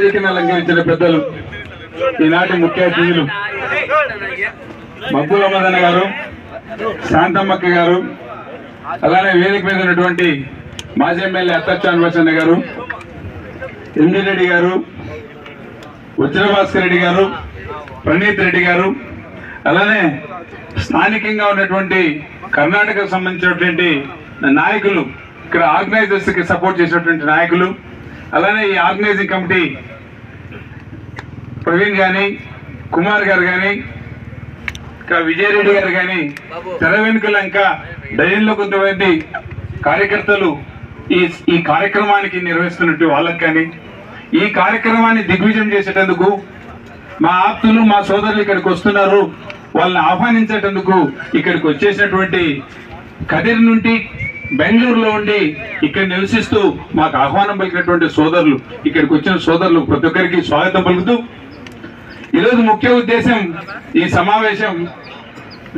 వేదికను అలంకరించిన పెద్దలు ఈనాటి ముఖ్య అతిథులు మబ్బుల మదన గారు శాంతమ్మక్క గారు అలానే వేదిక మీద ఉన్నటువంటి మాజీ ఎమ్మెల్యే అత్తచ్చాన్ వసన్న గారు ఎండి రెడ్డి గారు వజ్రభాస్కర్ రెడ్డి గారు ప్రణీత్ రెడ్డి గారు అలానే స్థానికంగా ఉన్నటువంటి కర్ణాటకకు సంబంధించినటువంటి నాయకులు ఇక్కడ ఆర్గనైజర్స్కి సపోర్ట్ చేసినటువంటి నాయకులు అలానే ఈ ఆర్గనైజింగ్ కమిటీ ప్రవీణ్ గాని కుమార్ గారు కానీ ఇంకా విజయరెడ్డి గారు కానీ తెర వెనుకల ఇంకా డజన్లో కొంతమంది కార్యకర్తలు ఈ ఈ కార్యక్రమానికి నిర్వహిస్తున్నట్టు వాళ్ళకి కానీ ఈ కార్యక్రమాన్ని దిగ్విజయం చేసేటందుకు మా ఆప్తులు మా సోదరులు ఇక్కడికి వస్తున్నారు. వాళ్ళని ఆహ్వానించేటందుకు ఇక్కడికి వచ్చేసినటువంటి కదిరి నుండి బెంగళూరులో ఉండి ఇక్కడ నివసిస్తూ మాకు ఆహ్వానం పలికినటువంటి సోదరులు ఇక్కడికి వచ్చిన సోదరులు ప్రతి ఒక్కరికి స్వాగతం పలుకుతూ ఈరోజు ముఖ్య ఉద్దేశం ఈ సమావేశం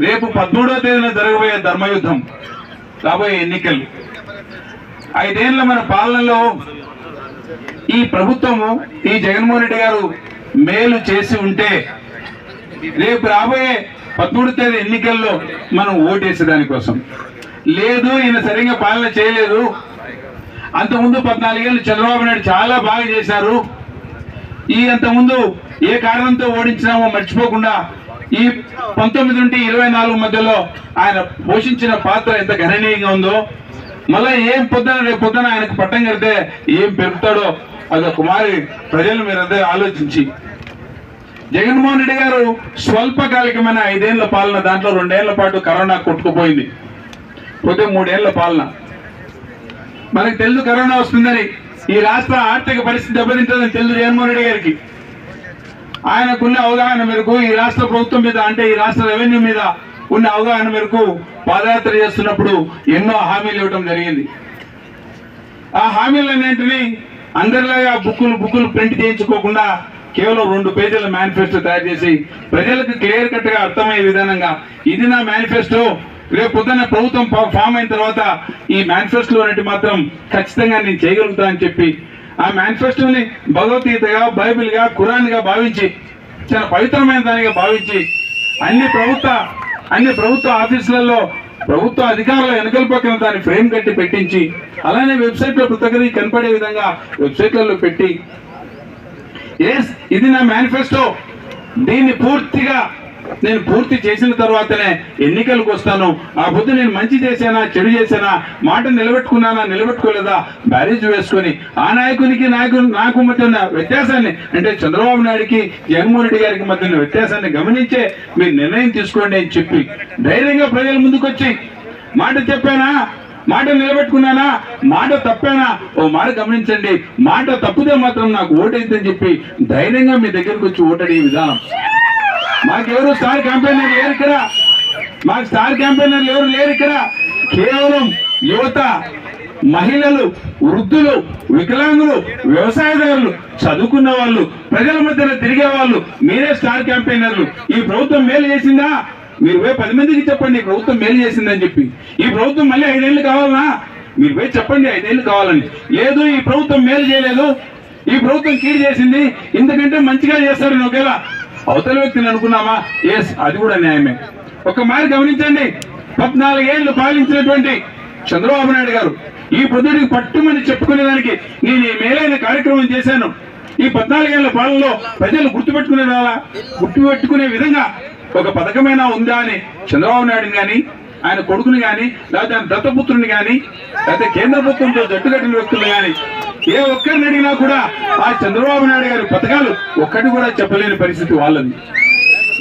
రేపు పద్మూడవ తేదీన జరగబోయే ధర్మయుద్ధం రాబోయే ఎన్నికలు. ఐదేళ్ళ మన పాలనలో ఈ ప్రభుత్వము ఈ జగన్మోహన్ రెడ్డి గారు మేలు చేసి ఉంటే రేపు రాబోయే పదమూడు తేదీ ఎన్నికల్లో మనం ఓటేసే దానికోసం లేదు ఈయన సరిగ్గా పాలన చేయలేదు. అంతకుముందు పద్నాలుగేళ్ళు చంద్రబాబు నాయుడు చాలా బాగా చేశారు. ఈ అంతకుముందు ఏ కారణంతో ఓడించినామో మర్చిపోకుండా ఈ పంతొమ్మిది నుండి ఇరవై నాలుగు మధ్యలో ఆయన పోషించిన పాత్ర ఎంత గణనీయంగా ఉందో మళ్ళా ఏం పొద్దున రేపు పొద్దున ఆయనకు పట్టం కడితే ఏం పెరుగుతాడో అది కుమారి ప్రజలు మీరందరూ ఆలోచించి. జగన్మోహన్ రెడ్డి గారు స్వల్పకాలికమైన ఐదేళ్ళ పాలన దాంట్లో రెండేళ్ళ పాటు కరోనా కొట్టుకుపోయింది. పోతే మూడేళ్ళ పాలన. మనకు తెలుసు కరోనా వస్తుందని ఈ రాష్ట్ర ఆర్థిక పరిస్థితి దెబ్బతింటుందని తెలుసు జగన్మోహన్ రెడ్డి గారికి. ఆయనకున్న అవగాహన మేరకు ఈ రాష్ట్ర ప్రభుత్వం మీద అంటే ఈ రాష్ట్ర రెవెన్యూ మీద ఉన్న అవగాహన మేరకు పాదయాత్ర చేస్తున్నప్పుడు ఎన్నో హామీలు ఇవ్వడం జరిగింది. ఆ హామీలన్నింటినీ అందరిలాగా బుక్కులు బుక్కులు ప్రింట్ చేయించుకోకుండా కేవలం రెండు పేజీల మేనిఫెస్టో తయారు చేసి ప్రజలకు క్లియర్ కట్గా అర్థమయ్యే విధానంగా ఇది నా మేనిఫెస్టో. రేపు పొద్దున్న ప్రభుత్వం ఫామ్ అయిన తర్వాత ఈ మేనిఫెస్టో అనేది మాత్రం ఖచ్చితంగా నేను చేయగలుగుతా అని చెప్పి ఆ మేనిఫెస్టోని భగవద్గీతగా బైబిల్గా ఖురాన్గా భావించి చాలా పవిత్రమైన దానిగా భావించి అన్ని ప్రభుత్వ అన్ని ప్రభుత్వ ఆఫీసులలో ప్రభుత్వ అధికారుల వెనుకల పక్కన దాన్ని ఫ్రేమ్ కట్టి పెట్టించి అలానే వెబ్సైట్లో ప్రతి కనపడే విధంగా వెబ్సైట్లలో పెట్టి ఎస్ ఇది నా మేనిఫెస్టో దీన్ని పూర్తిగా నేను పూర్తి చేసిన తర్వాతనే ఎన్నికలకు వస్తాను. ఆ బుద్ధి నేను మంచి చేశానా చెడు చేశానా మాట నిలబెట్టుకున్నానా నిలబెట్టుకోలేదా బ్యారేజ్ వేసుకొని ఆ నాయకునికి నాయకు నాకు మధ్య ఉన్న వ్యత్యాసాన్ని అంటే చంద్రబాబు నాయుడికి జగన్మోహన్ రెడ్డి గారికి మధ్య ఉన్న వ్యత్యాసాన్ని గమనించే మీరు నిర్ణయం తీసుకోండి అని చెప్పి ధైర్యంగా ప్రజల ముందుకొచ్చి మాట చెప్పానా మాట నిలబెట్టుకున్నానా మాట తప్పానా ఓ మాట గమనించండి. మాట తప్పితే మాత్రం నాకు ఓటైందని చెప్పి ధైర్యంగా మీ దగ్గరకు వచ్చి ఓటడే విధానం. మాకెవరు స్టార్ క్యాంపెయినర్ లేరు ఇక్కడ. మాకు స్టార్ క్యాంపెయినర్లు ఎవరు లేరు ఇక్కడ. కేవలం యువత మహిళలు వృద్ధులు వికలాంగులు వ్యవసాయదారులు చదువుకున్న వాళ్ళు ప్రజల మధ్యన తిరిగే వాళ్ళు మీరే స్టార్ క్యాంపెయినర్లు. ఈ ప్రభుత్వం మేలు చేసిందా? మీరు పోయి పది మందికి చెప్పండి ఈ ప్రభుత్వం మేలు చేసిందని చెప్పి. ఈ ప్రభుత్వం మళ్ళీ ఐదేళ్ళు కావాలనా? మీరు పోయి చెప్పండి ఐదేళ్ళు కావాలని. లేదు ఈ ప్రభుత్వం మేలు చేయలేదు. ఈ ప్రభుత్వం కీడు చేసింది. ఎందుకంటే మంచిగా చేస్తారని ఒకేలా అవతల వ్యక్తిని అనుకున్నామా? ఎస్ అది కూడా న్యాయమే. ఒక మారి గమనించండి. పద్నాలుగేళ్ళు పాలించినటువంటి చంద్రబాబు నాయుడు గారు ఈ పొద్దుడికి పట్టుమని చెప్పుకునే దానికి నేను ఈ మేలైన కార్యక్రమం చేశాను. ఈ పద్నాలుగేళ్ళ పాలనలో ప్రజలు గుర్తుపెట్టుకునే రాలా గుర్తుపెట్టుకునే విధంగా ఒక పథకమైనా ఉందా అని చంద్రబాబు నాయుడు గాని ఆయన కొడుకుని కానీ లేకపోతే ఆయన దత్తపుత్రుని గాని లేకపోతే కేంద్ర ప్రభుత్వంతో జట్టుకట్టిన వ్యక్తులు గాని ఏ ఒక్కరిని అడిగినా కూడా ఆ చంద్రబాబు నాయుడు గారి పథకాలు ఒక్కటి కూడా చెప్పలేని పరిస్థితి వాళ్ళది.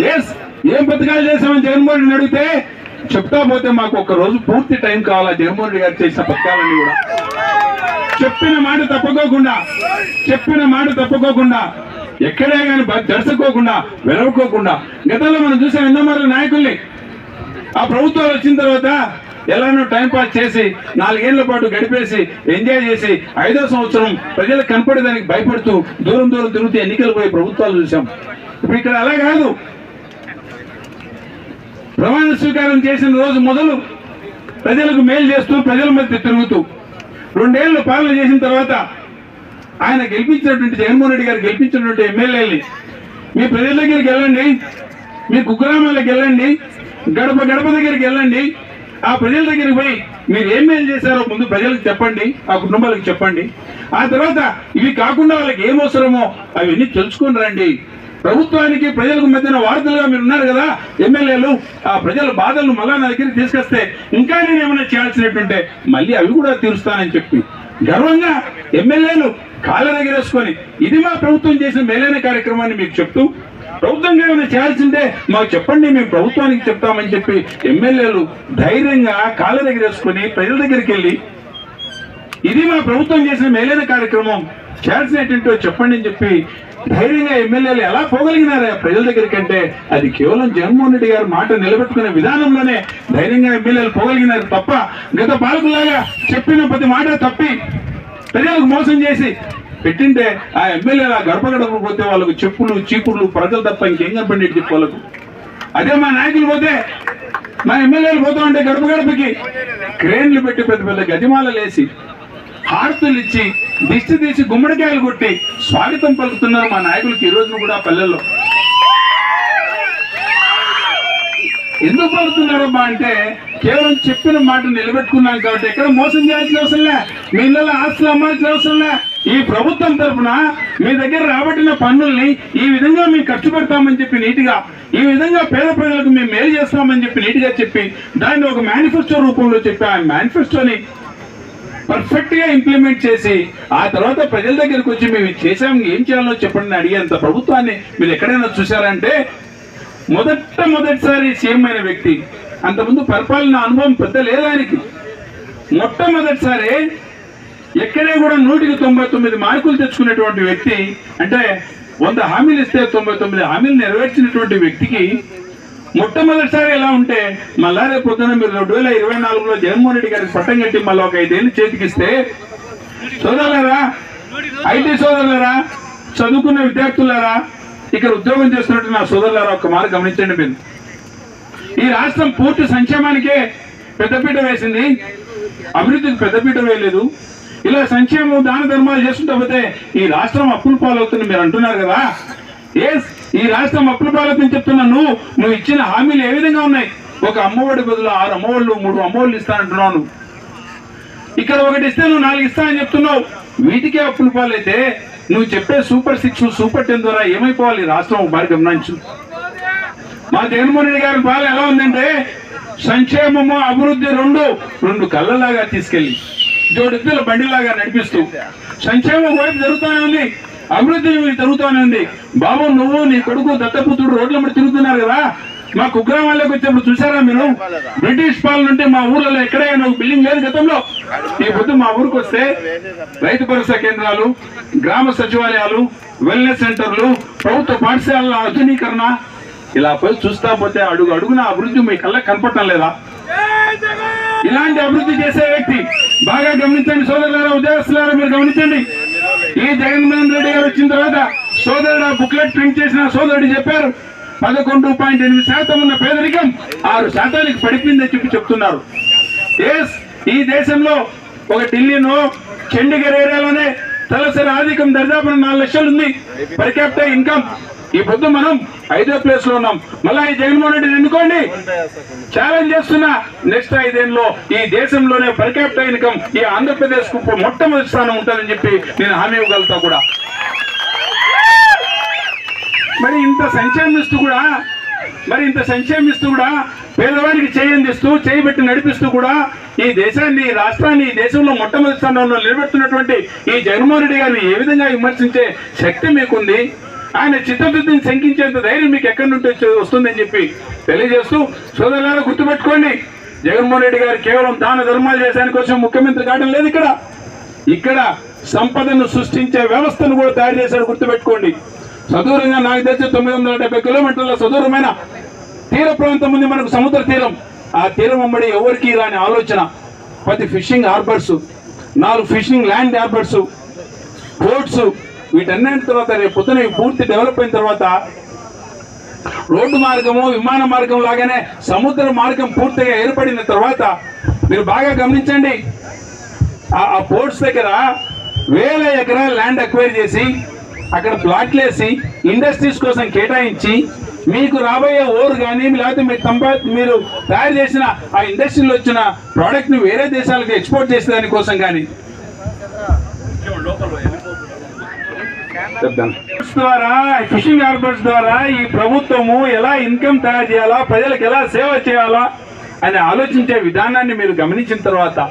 ఎస్ ఏం పథకాలు చేశామని జగన్మోహన్ రెడ్డి అడిగితే చెప్తా పోతే మాకు ఒక రోజు పూర్తి టైం కావాలా జగన్మోహన్ రెడ్డి గారు చేసిన పథకాలన్నీ కూడా? చెప్పిన మాట తప్పుకోకుండా చెప్పిన మాట తప్పుకోకుండా ఎక్కడే కానీ దర్శకోకుండా వెలవకోకుండా గతంలో మనం చూసాం మరో నాయకుల్ని. ఆ ప్రభుత్వాలు వచ్చిన తర్వాత ఎలానో టైం పాస్ చేసి నాలుగేళ్ళ పాటు గడిపేసి ఎంజాయ్ చేసి ఐదో సంవత్సరం ప్రజలకు కనపడేదానికి భయపడుతూ దూరం దూరం తిరుగుతూ ఎన్నికలు పోయే ప్రభుత్వాలు చూసాం ఇప్పుడు ఇక్కడ అలా కాదు. ప్రమాణ స్వీకారం చేసిన రోజు మొదలు ప్రజలకు మేలు చేస్తూ ప్రజల మధ్య తిరుగుతూ రెండేళ్ళు పాలన చేసిన తర్వాత ఆయన గెలిపించినటువంటి జగన్మోహన్ రెడ్డి గారు గెలిపించినటువంటి ఎమ్మెల్యేని మీ ప్రజల దగ్గరికి వెళ్ళండి మీ కుగ్రామాలకు వెళ్ళండి గడప గడప దగ్గరికి వెళ్ళండి ఆ ప్రజల దగ్గరికి పోయి మీరు ఏం మేలు చేశారో ముందు ప్రజలకు చెప్పండి ఆ కుటుంబాలకు చెప్పండి. ఆ తర్వాత ఇవి కాకుండా వాళ్ళకి ఏం అవసరమో అవన్నీ తెలుసుకొని రండి. ప్రభుత్వానికి ప్రజలకు మధ్యన వార్తలుగా మీరు ఉన్నారు కదా ఎమ్మెల్యేలు ఆ ప్రజల బాధలను మళ్ళా నా దగ్గరికి తీసుకొస్తే ఇంకా నేను ఏమైనా చేయాల్సినట్టుంటే మళ్ళీ అవి కూడా తీరుస్తానని చెప్పి. గర్వంగా ఎమ్మెల్యేలు కాళ్ళ దగ్గరేసుకొని ఇది మా ప్రభుత్వం చేసిన మేలైన కార్యక్రమాన్ని మీకు చెప్తూ ప్రభుత్వంగా ఏమైనా చేయాల్సిందే? మాకు చెప్పండి మేము ప్రభుత్వానికి చెప్తామని చెప్పి ఎమ్మెల్యేలు ధైర్యంగా కాళ్ళ దగ్గరేసుకొని ప్రజల దగ్గరికి వెళ్ళి ఇది మా ప్రభుత్వం చేసిన మేలైన కార్యక్రమం చేయాల్సినటువంటి చెప్పండి అని చెప్పి ధైర్యంగా ఎమ్మెల్యేలు ఎలా పోగలిగినారా ప్రజల దగ్గరికి అంటే అది కేవలం జగన్మోహన్ రెడ్డి గారు మాట నిలబెట్టుకునే విధానంలోనే ధైర్యంగా ఎమ్మెల్యేలు పోగలిగినారు తప్ప గత పాలకులాగా చెప్పిన ప్రతి మాట తప్పి ప్రజలకు మోసం చేసి పెట్టింటే ఆ ఎమ్మెల్యేలు ఆ గడప పోతే వాళ్ళకు చెప్పులు చీపుర్లు ప్రజలు తప్ప ఇంకేం కనపడి చెప్పు వాళ్ళకు అదే మా నాయకులు పోతే మా ఎమ్మెల్యేలు పోతా ఉంటే గడప గడపకి క్రేన్లు పెట్టి పెద్ద పెద్ద గజమాలలు వేసి హారతులు ఇచ్చి దిష్టి తీసి గుమ్మడికాయలు కొట్టి స్వాగతం పలుకుతున్నారు మా నాయకులకి ఈ రోజున కూడా పల్లెల్లో. ఎందుకు పలుకుతున్నారమ్మా అంటే కేవలం చెప్పిన మాట నిలబెట్టుకున్నాం కాబట్టి ఎక్కడ మోసం చేయాల్సిన అవసరంలే మీ ఇళ్ళలో ఆస్తులు అమ్మాల్సిన అవసరంలే ఈ ప్రభుత్వం తరఫున మీ దగ్గర రాబట్టిన పన్నుల్ని ఈ విధంగా మేము ఖర్చు పెడతామని చెప్పి నీటిగా ఈ విధంగా పేద ప్రజలకు మేము మేలు చేస్తామని చెప్పి నీటిగా చెప్పి దాన్ని ఒక మేనిఫెస్టో రూపంలో చెప్పి ఆ మేనిఫెస్టోని పర్ఫెక్ట్గా ఇంప్లిమెంట్ చేసి ఆ తర్వాత ప్రజల దగ్గరకు వచ్చి మేము చేసాం ఏం చేయాలో చెప్పండి అడిగేంత ప్రభుత్వాన్ని మీరు ఎక్కడైనా చూసారంటే మొదట మొదటిసారి సీఎం అయిన వ్యక్తి అంతకుముందు పరిపాలన అనుభవం పెద్ద లేదు ఆయనకి. మొట్టమొదటిసారి ఎక్కడే కూడా నూటికి తొంభై తొమ్మిది మార్కులు తెచ్చుకునేటువంటి వ్యక్తి అంటే వంద హామీలు ఇస్తే తొంభై తొమ్మిది హామీలు నెరవేర్చినటువంటి వ్యక్తికి మొట్టమొదటిసారి ఎలా ఉంటే మళ్ళా రేపు పొద్దున మీరు రెండు వేల ఇరవై నాలుగులో జగన్మోహన్ రెడ్డి గారికి పట్టం కట్టి మళ్ళీ ఒక ఐదేళ్ళు చేతికిస్తే సోదరులారా ఐటీ సోదరులారా చదువుకున్న విద్యార్థులారా ఇక్కడ ఉద్యోగం చేస్తున్నట్టు నా సోదరులారా ఒక మాట గమనించండి మీరు. ఈ రాష్ట్రం పూర్తి సంక్షేమానికే పెద్దపీట వేసింది అభివృద్ధికి పెద్దపీట వేయలేదు ఇలా సంక్షేమం దాన ధర్మాలు చేస్తుంటే పోతే ఈ రాష్ట్రం అప్పుల పాలవుతుంది మీరు అంటున్నారు కదా? ఎస్ ఈ రాష్ట్రం అప్పుల పాలవుతుంది చెప్తున్నా నువ్వు. నువ్వు ఇచ్చిన హామీలు ఏ విధంగా ఉన్నాయి? ఒక అమ్మఒడి బదులు ఆరు అమ్మఒళ్ళు మూడు అమ్మఒళ్ళు ఇస్తానంటున్నావు నువ్వు. ఇక్కడ ఒకటి ఇస్తే నువ్వు నాలుగు ఇస్తానని చెప్తున్నావు. వీటికే అప్పుల పాలైతే నువ్వు చెప్పే సూపర్ సిక్స్ సూపర్ టెన్ ద్వారా ఏమైపోవాలి? రాష్ట్రం బాగా గమనించు. మా జగన్మోహన్ రెడ్డి గారి పాలన ఎలా ఉందంటే సంక్షేమము అభివృద్ధి రెండు రెండు కళ్ళలాగా తీసుకెళ్ళి. జోడిద్దల బండిలాగా నడిపిస్తూ సంక్షేమం వైపు జరుగుతూనే ఉంది అభివృద్ధి జరుగుతూనే ఉంది. బాబు నువ్వు నీ కొడుకు దత్తపుత్రుడు రోడ్ల మీద తిరుగుతున్నారు కదా. మా కుగ్రామాల్లోకి వచ్చినప్పుడు చూసారా మీరు? బ్రిటిష్ పాలన ఉంటే మా ఊర్లలో ఎక్కడైనా ఒక బిల్డింగ్ లేదు గతంలో. ఈ పొద్దు మా ఊరికి వస్తే రైతు భరోసా కేంద్రాలు గ్రామ సచివాలయాలు వెల్నెస్ సెంటర్లు ప్రభుత్వ పాఠశాలల ఆధునీకరణ. ఇలా పోయి చూస్తా పోతే అడుగు అడుగున అభివృద్ధి మీ కళ్ళకి కనపడటం లేదా? ఇలాంటి అభివృద్ధి చేసే వ్యక్తి బాగా గమనించండి సోదరులారా ఉద్యోగస్తులారా మీరు గమనించండి. ఈ జగన్మోహన్ రెడ్డి గారు వచ్చిన తర్వాత సోదరుడు బుక్లెట్ ప్రింట్ చేసిన సోదరుడు చెప్పారు పదకొండు పాయింట్ ఎనిమిది శాతం ఉన్న పేదరికం ఆరు శాతానికి పడిపోయిందని చెప్పి చెప్తున్నారు. ఎస్ ఈ దేశంలో ఒక ఢిల్లీనో చండీగఢ్ ఏరియాలోనే తలసరి ఆర్థికం దరిదాపు నాలుగు లక్షలు ఉంది. పర్ క్యాపిటల్ ఇన్కమ్ ఈ పొద్దు మనం ఐదో ప్లేస్లో ఉన్నాం. మళ్ళా ఈ జగన్మోహన్ రెడ్డిని ఎన్నుకోండి? ఛాలెంజ్ చేస్తున్నా నెక్స్ట్ ఐదేళ్ళలో ఈ దేశంలోనే పర్ క్యాపిటల్ ఇన్కమ్ ఈ ఆంధ్రప్రదేశ్కు మొట్టమొదటి స్థానం ఉంటుందని చెప్పి నేను హామీ ఇవ్వగలుగుతా కూడా. మరి ఇంత సంక్షేమిస్తూ కూడా మరి ఇంత సంక్షేమిస్తూ కూడా పేదవాడికి చేయందిస్తూ చేయబెట్టి నడిపిస్తూ కూడా ఈ దేశాన్ని రాష్ట్రాన్ని ఈ దేశంలో మొట్టమొదటి స్థానంలో నిలబెడుతున్నటువంటి ఈ జగన్మోహన్ రెడ్డి గారిని ఏ విధంగా విమర్శించే శక్తి మీకుంది? ఆయన చిత్తశుద్ధిని శంకించేంత ధైర్యం మీకు ఎక్కడి నుండి వస్తుందని చెప్పి తెలియజేస్తూ సోదరులారా గుర్తుపెట్టుకోండి. జగన్మోహన్ రెడ్డి గారు కేవలం దాన ధర్మాలు చేసాని కోసం ముఖ్యమంత్రి కావడం లేదు ఇక్కడ. ఇక్కడ సంపదను సృష్టించే వ్యవస్థను కూడా తయారు చేశాడు గుర్తుపెట్టుకోండి. సదూరంగా నాకు తెలిసి తొమ్మిది వందల డెబ్బై కిలోమీటర్ల సదూరమైన తీర ప్రాంతం ఉంది మనకు సముద్ర తీరం. ఆ తీరం అమ్మడి ఎవరికి రాని ఆలోచన. పది ఫిషింగ్ హార్బర్స్ నాలుగు ఫిషింగ్ ల్యాండ్ హార్బర్స్ పోర్ట్స్ వీటన్నిటి తర్వాత రేపు పొద్దున పూర్తి డెవలప్ అయిన తర్వాత రోడ్డు మార్గము విమాన మార్గం లాగానే సముద్ర మార్గం పూర్తిగా ఏర్పడిన తర్వాత మీరు బాగా గమనించండి. ఆ- పోర్ట్స్ దగ్గర వేల ఎకరాల ల్యాండ్ అక్వైర్ చేసి అక్కడ ప్లాట్లు వేసి ఇండస్ట్రీస్ కోసం కేటాయించి మీకు రాబోయే ఓరు కానీ లేకపోతే మీరు సంపా మీరు తయారు చేసిన ఆ ఇండస్ట్రీలో వచ్చిన ప్రోడక్ట్ని వేరే దేశాలకు ఎక్స్పోర్ట్ చేసే దానికోసం కానీ ద్వారా ఫిషింగ్ హార్బర్స్ ద్వారా ఈ ప్రభుత్వము ఎలా ఇన్కమ్ తయారు చేయాలా ప్రజలకు ఎలా సేవ చేయాలా అని ఆలోచించే విధానాన్ని మీరు గమనించిన తర్వాత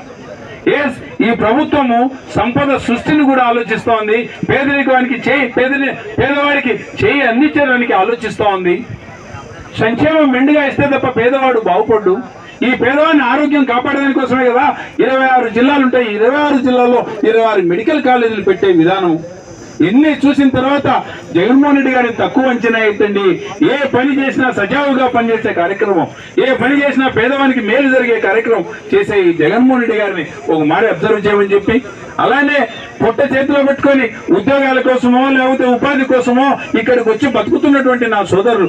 ఎస్ ఈ ప్రభుత్వము సంపద సృష్టిని కూడా ఆలోచిస్తోంది పేదరికానికి చేయి పేదరి పేదవాడికి చేయి అందించడానికి ఆలోచిస్తోంది. సంక్షేమం మెండుగా ఇస్తే తప్ప పేదవాడు బాగుపడ్డు. ఈ పేదవాడిని ఆరోగ్యం కాపాడడానికి కోసమే కదా ఇరవై ఆరు జిల్లాలు ఉంటాయి. ఇరవై ఆరు జిల్లాల్లో ఇరవై ఆరు మెడికల్ కాలేజీలు పెట్టే విధానం. ఎన్ని చూసిన తర్వాత జగన్మోహన్ రెడ్డి గారిని తక్కువ అంచనా ఏంటండి ఏ పని చేసినా సజావుగా పనిచేసే కార్యక్రమం ఏ పని చేసినా పేదవానికి మేలు జరిగే కార్యక్రమం చేసే ఈ జగన్మోహన్ రెడ్డి గారిని ఒక మాట అబ్జర్వ్ చేయమని చెప్పి అలానే పొట్ట చేతిలో పెట్టుకొని ఉద్యోగాల కోసమో లేకపోతే ఉపాధి కోసమో ఇక్కడికి వచ్చి బతుకుతున్నటువంటి నా సోదరులు.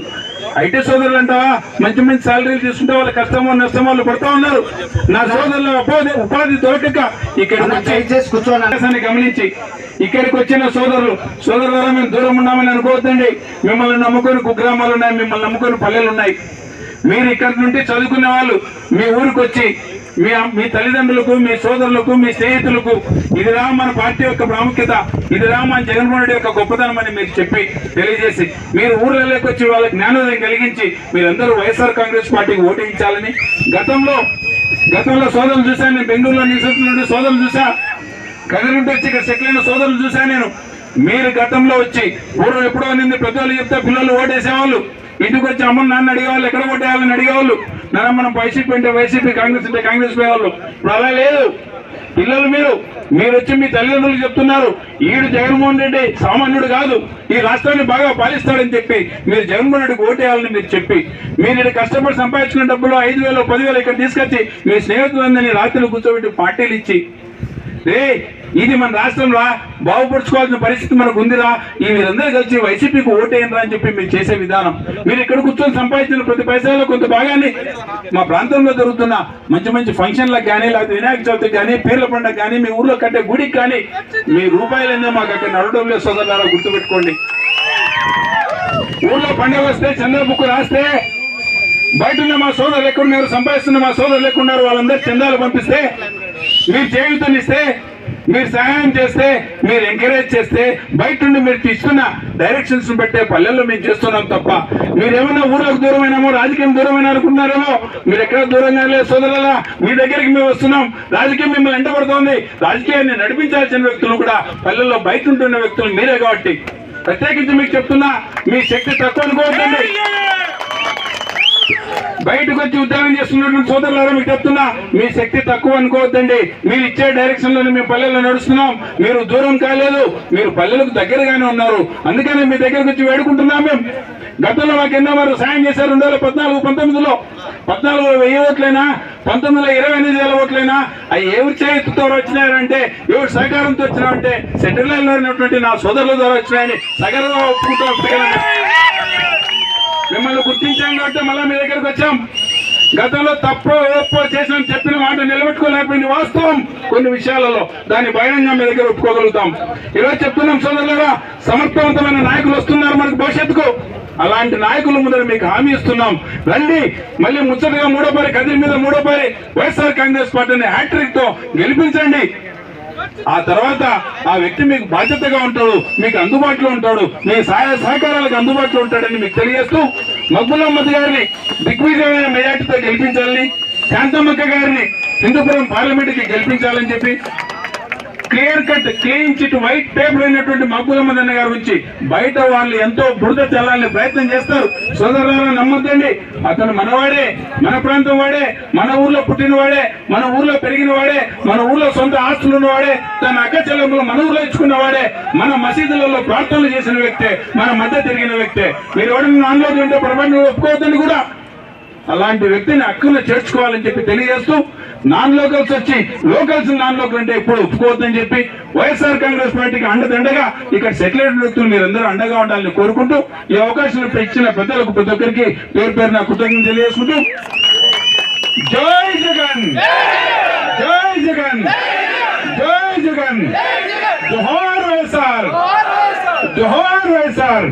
ఐటీ సోదరులు అంటావా? మంచి మంచి సాలరీలు తీసుకుంటే వాళ్ళ కష్టమో నష్టమో వాళ్ళు పడతా ఉన్నారు. నా సోదరుల ఉపాధి ఉపాధి దొరకక ఇక్కడికి అవకాశాన్ని గమనించి ఇక్కడికి వచ్చిన సోదరులు సోదరులారా మేము దూరం ఉన్నామని అనుకోవద్దండి. మిమ్మల్ని నమ్ముకొని కుగ్రామాలు ఉన్నాయి మిమ్మల్ని నమ్ముకొని పల్లెలు ఉన్నాయి. మీరు ఇక్కడ నుండి చదువుకునే వాళ్ళు మీ ఊరికి వచ్చి మీ మీ తల్లిదండ్రులకు మీ సోదరులకు మీ స్నేహితులకు ఇదిరా మన పార్టీ యొక్క ప్రాముఖ్యత ఇదిరా మన జగన్మోహన్ రెడ్డి యొక్క గొప్పతనం అని మీరు చెప్పి తెలియజేసి మీరు ఊర్లలోకి వచ్చి వాళ్ళకి జ్ఞానోదయం కలిగించి మీరందరూ వైఎస్ఆర్ కాంగ్రెస్ పార్టీకి ఓటించాలని గతంలో గతంలో సోదరులు చూశాను నేను బెంగళూరులో నివసిస్తున్న సోదరులు చూసా కదిరింటి వచ్చి ఇక్కడ సెటిల్ అయిన సోదరులు చూశాను నేను. మీరు గతంలో వచ్చి ఊరు ఎప్పుడో నింది పెద్దవాళ్ళు చెప్తే పిల్లలు ఓటేసేవాళ్ళు. ఇంటికి వచ్చి అమ్మని నాన్న అడిగేవాళ్ళు ఎక్కడ ఓటేయాలని అడిగేవాళ్ళు. నాన్న మనం వైసీపీ అంటే వైసీపీ కాంగ్రెస్ అంటే కాంగ్రెస్ పోయేవాళ్ళు ఇప్పుడు అలా లేదు. పిల్లలు మీరు మీరు వచ్చి మీ తల్లిదండ్రులు చెప్తున్నారు ఈడు జగన్మోహన్ రెడ్డి సామాన్యుడు కాదు ఈ రాష్ట్రాన్ని బాగా పాలిస్తాడని చెప్పి మీరు జగన్మోహన్ రెడ్డికి ఓటేయాలని మీరు చెప్పి మీరు ఇక్కడ కష్టపడి సంపాదించిన డబ్బులు ఐదు వేలు పదివేలు ఇక్కడ తీసుకొచ్చి మీ స్నేహితులందరినీ రాత్రులు కూర్చోబెట్టి పార్టీలు ఇచ్చి రే ఇది మన రాష్ట్రంలో? బాగుపరుచుకోవాల్సిన పరిస్థితి మనకు ఉందిరా ఈ మీరందరూ కలిసి వైసీపీకి ఓటేయండిరా అని చెప్పి మీరు చేసే విధానం. మీరు ఇక్కడ కూర్చొని సంపాదించిన ప్రతి పైసలో కొంత భాగాన్ని మా ప్రాంతంలో జరుగుతున్న మంచి మంచి ఫంక్షన్లకు కానీ లేకపోతే వినాయక చవితికి కానీ పీర్ల పండుగ కానీ మీ ఊర్లో కట్టే గుడికి కానీ మీ రూపాయలన్నీ మాకు అక్కడ నడవడం లేదు సోదరులారా గుర్తుపెట్టుకోండి. ఊర్లో పండుగ వస్తే చంద్రబుక్కు రాస్తే బయట ఉన్న మా సోదరులు ఎక్కడున్నారు సంపాదిస్తున్న మా సోదరులు ఎక్కడున్నారు వాళ్ళందరూ చందాలు పంపిస్తే మీరు చేయుతనిస్తే మీరు సహాయం చేస్తే మీరు ఎంకరేజ్ చేస్తే బయట నుండి మీరు తీసుకున్న డైరెక్షన్స్ పెట్టే పల్లెల్లో మేము చేస్తున్నాం తప్ప మీరేమన్నా ఊళ్ళకు దూరమైనామో రాజకీయం దూరమైన అనుకున్నారేమో మీరు ఎక్కడ దూరంగా లేదు సోదరులా మీ దగ్గరికి మేము వస్తున్నాం. రాజకీయం మిమ్మల్ని ఎంటబడుతోంది రాజకీయాన్ని నడిపించాల్సిన వ్యక్తులు కూడా పల్లెల్లో బయట ఉంటున్న వ్యక్తులు మీరే కాబట్టి ప్రత్యేకించి మీకు చెప్తున్నా మీ శక్తి తక్కువ అనుకోవద్దండి. బయటకు వచ్చి ఉద్యోగం చేస్తున్నటువంటి సోదరులారా మీకు చెప్తున్నా మీ శక్తి తక్కువ అనుకోవద్దండి. మీరు ఇచ్చే డైరెక్షన్లోనే మేము పల్లెల్లో నడుస్తున్నాం. మీరు దూరం కాలేదు మీరు పల్లెలకు దగ్గరగానే ఉన్నారు. అందుకనే మీ దగ్గరకు వచ్చి వేడుకుంటున్నాం మేము. గతంలో మాకు ఎన్నో వారు సాయం చేశారు రెండు వేల పద్నాలుగు పంతొమ్మిదిలో. పద్నాలుగులో వెయ్యి ఓట్లైనా పంతొమ్మిదిలో ఇరవై ఎనిమిది వేల ఓట్లైనా అవి ఎవరి చేతితో వచ్చినారంటే ఎవరి సహకారంతో వచ్చినారంటే సెంట్రల్ లైన్లో ఉన్నటువంటి నా సోదరుల ద్వారా వచ్చినాయని సగర్వంగా ఒప్పుకుంటూ మిమ్మల్ని గుర్తించాం కాబట్టి మళ్ళీ మీ దగ్గరకు వచ్చాం. గతంలో తప్పో ఒప్పో చేసిన చెప్పిన మాట నిలబెట్టుకోలేకపోయింది వాస్తవం కొన్ని విషయాలలో. దాన్ని బహిరంగంగా మీ దగ్గర ఒప్పుకోగలుగుతాం. ఈరోజు చెప్తున్నాం సోదరులుగా సమర్థవంతమైన నాయకులు వస్తున్నారు మనకు భవిష్యత్తుకు. అలాంటి నాయకుల ముందర మీకు హామీ ఇస్తున్నాం. రండి మళ్ళీ ముచ్చటగా మూడో పారి కదిరి మీద మూడో పారి వైఎస్ఆర్ కాంగ్రెస్ పార్టీని హ్యాట్రిక్తో గెలిపించండి. ఆ తర్వాత ఆ వ్యక్తి మీకు బాధ్యతగా ఉంటాడు మీకు అందుబాటులో ఉంటాడు మీ సహాయ సహకారాలకు అందుబాటులో ఉంటాడని మీకు తెలియజేస్తూ మక్బులమ్మద్ గారిని దిగ్విజయమైన మెజార్టీతో గెలిపించాలని శాంతమ్మక్క గారిని హిందూపురం పార్లమెంటుకి గెలిపించాలని చెప్పి clear cut clean chit white paper అయినటువంటి మహబూబ్ అన్న గారి గురించి బయట వాళ్ళు ఎంతో బురద తెల్లాలని ప్రయత్నం చేస్తారు. సోదరులను నమ్మొద్దండి. అతను మనవాడే మన ప్రాంతం వాడే మన ఊర్లో పుట్టిన వాడే మన ఊర్లో పెరిగిన వాడే మన ఊర్లో సొంత ఆస్తులు ఉన్నవాడే తన అక్క చెల్లెములు మన ఊర్లో ఇచ్చుకున్న వాడే మన మసీదులలో ప్రార్థనలు చేసిన వ్యక్తే మన మధ్య తిరిగిన వ్యక్తే. మీరు ఎవరైనా నాన్లో ఉంటే పొరపాటు ఒప్పుకోవద్దని కూడా. అలాంటి వ్యక్తిని హక్కులు చేర్చుకోవాలని చెప్పి తెలియజేస్తూ నాన్ లోకల్స్ వచ్చి లోకల్స్ నాన్ లోకల్ అంటే ఎప్పుడు ఒప్పుకోవద్దని చెప్పి వైఎస్ఆర్ కాంగ్రెస్ పార్టీకి అండదండగా ఇక్కడ సెటిల్ వ్యక్తులు మీరందరూ అండగా ఉండాలని కోరుకుంటూ ఈ అవకాశం ఇచ్చిన పెద్దలకు ప్రతి ఒక్కరికి పేరు పేరు నా కృతజ్ఞత తెలియజేసుకుంటూ జై జగన్! జై జగన్! జై జగన్! జోహార్ వైఎస్ఆర్! జోహార్ వైఎస్ఆర్!